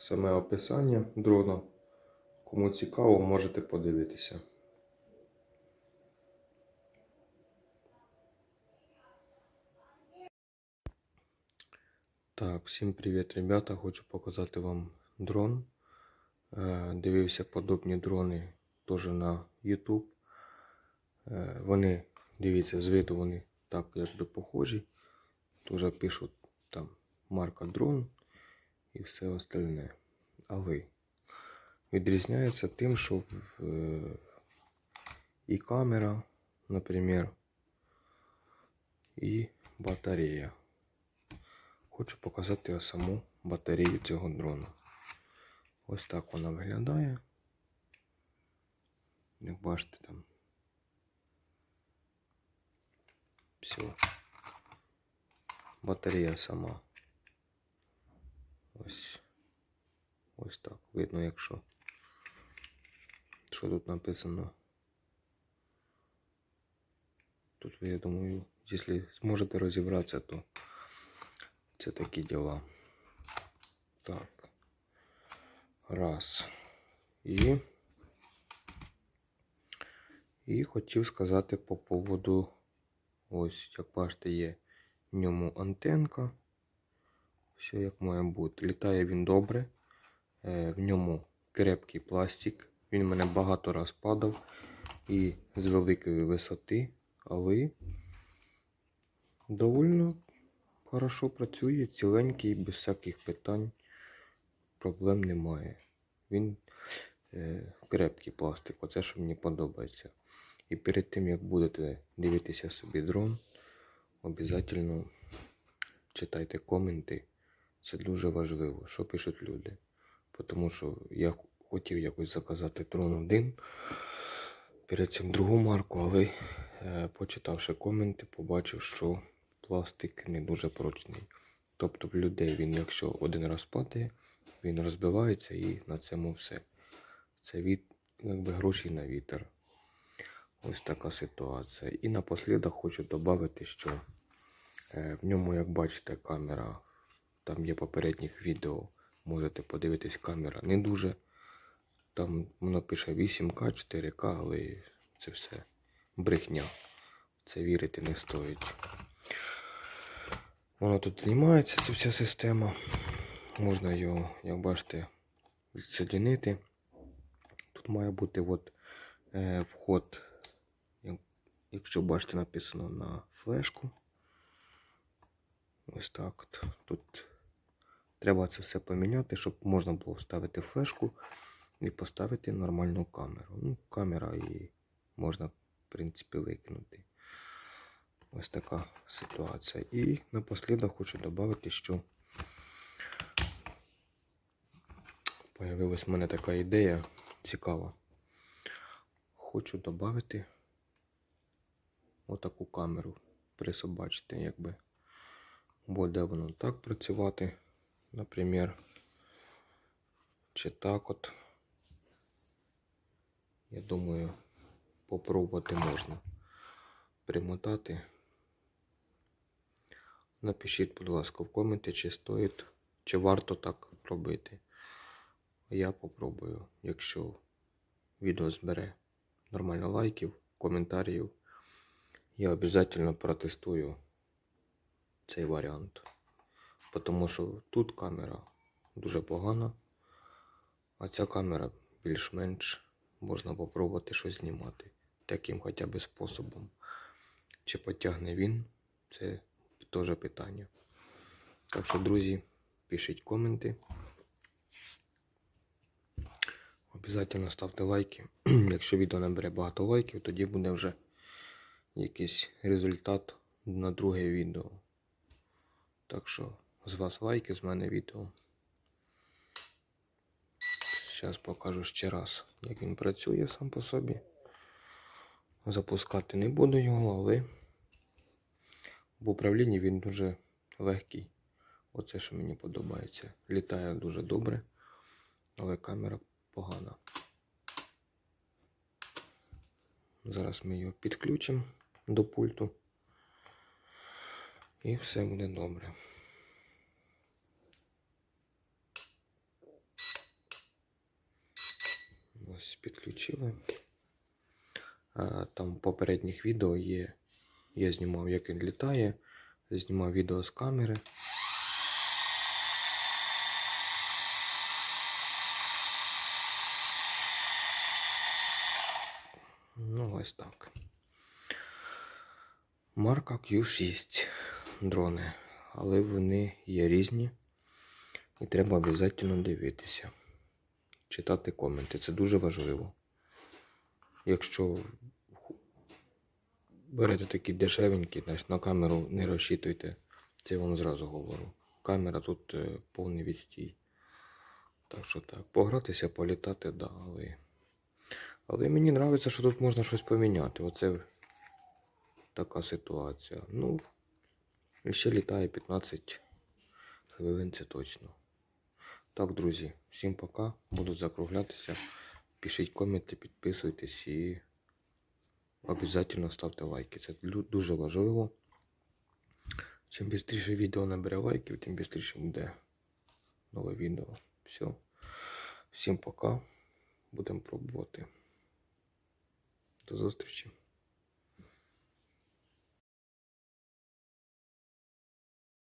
саме описання дрона. Кому цікаво, можете подивитися. Так, всім привіт, ребята. Хочу показати вам дрон. Е, Дивився подобні дрони теж на YouTube. Е, Вони, дивіться, з вони так якби похожі. Дуже пишуть там марка дрон і все остальне. Але відрізняється тим, що е, і камера, наприклад, і батарея. Хочу показати саму батарею цього дрона. Ось так вона виглядає. Як бачите там. Все. Батарея сама. Ось. Ось так. Видно, якщо. Що тут написано? Тут я думаю, якщо зможете розібратися, то це такі діла. Так. Раз. І. І хотів сказати по поводу. Ось, як бачите, є в ньому антенка. Все як має бути. Літає він добре. Е, В ньому крепкий пластик. Він мене багато раз падав і з великої висоти, але довольно хорошо працює, ціленький, без всяких питань. Проблем немає. Він е, крепкий пластик, оце що мені подобається. І перед тим як будете дивитися собі дрон, обов'язково читайте коменти. Це дуже важливо, що пишуть люди. Тому що я хотів якось заказати дрон один перед цим другу марку, але е, почитавши коменти, побачив, що пластик не дуже прочний. Тобто в людей він, якщо один раз падає, він розбивається і на цьому все. Це від, якби гроші на вітер. Ось така ситуація. І напослідок хочу додати, що е, в ньому, як бачите, камера, там є попередніх відео, можете подивитись, камера не дуже. Там воно пише 8К, 4К, але це все брехня. Це вірити не стоїть. Воно тут знімається, ця вся система. Можна його, як бачите, відсоединити. Тут має бути от, е, вход, якщо бачите, написано на флешку. Ось так от. Тут треба це все поміняти, щоб можна було вставити флешку і поставити нормальну камеру. Ну, камера і можна, в принципі, викинути. Ось така ситуація. І напослідок хочу додати, що появилась в мене така ідея цікава. Хочу додати отаку камеру присобачити, якби буде воно так працювати, наприклад, чи так от. Я думаю, попробувати можна примотати. Напишіть, будь ласка, в коменті, чи стоїть, чи варто так робити. Я попробую, якщо відео збере нормально лайків, коментарів, я обов'язково протестую цей варіант. Тому що тут камера дуже погана, а ця камера більш-менш можна попробувати щось знімати таким хоча б способом. Чи потягне він, це теж питання. Так що, друзі, пишіть коменти. Обязательно ставте лайки. Якщо відео набере багато лайків, тоді буде вже якийсь результат на друге відео. Так що з вас лайки, з мене відео. Зараз покажу ще раз, як він працює сам по собі. Запускати не буду його, але в управлінні він дуже легкий. Оце, що мені подобається. Літає дуже добре, але камера погана. Зараз ми його підключимо до пульту. І все буде добре. Ось підключили. Там попередніх відео є. Я знімав, як він літає. Знімав відео з камери. Ну, ось так. Марка Q6 дрони. Але вони є різні. І треба обов'язково дивитися. Читати коменти. Це дуже важливо. Якщо берете такі дешевенькі, на камеру не розчитуйте. Це я вам зразу говорю. Камера тут е, повний відстій. Так що так. Погратися, політати, да, але. Але мені подобається, що тут можна щось поміняти. Оце така ситуація. Ну, ще літає 15 хвилин, це точно. Так, друзі, всім пока. Буду закруглятися. Пишіть коменти, підписуйтесь і обов'язково ставте лайки. Це дуже важливо. Чим швидше відео набере лайків, тим швидше буде нове відео. Все. Всім пока. Будемо пробувати. До зустрічі.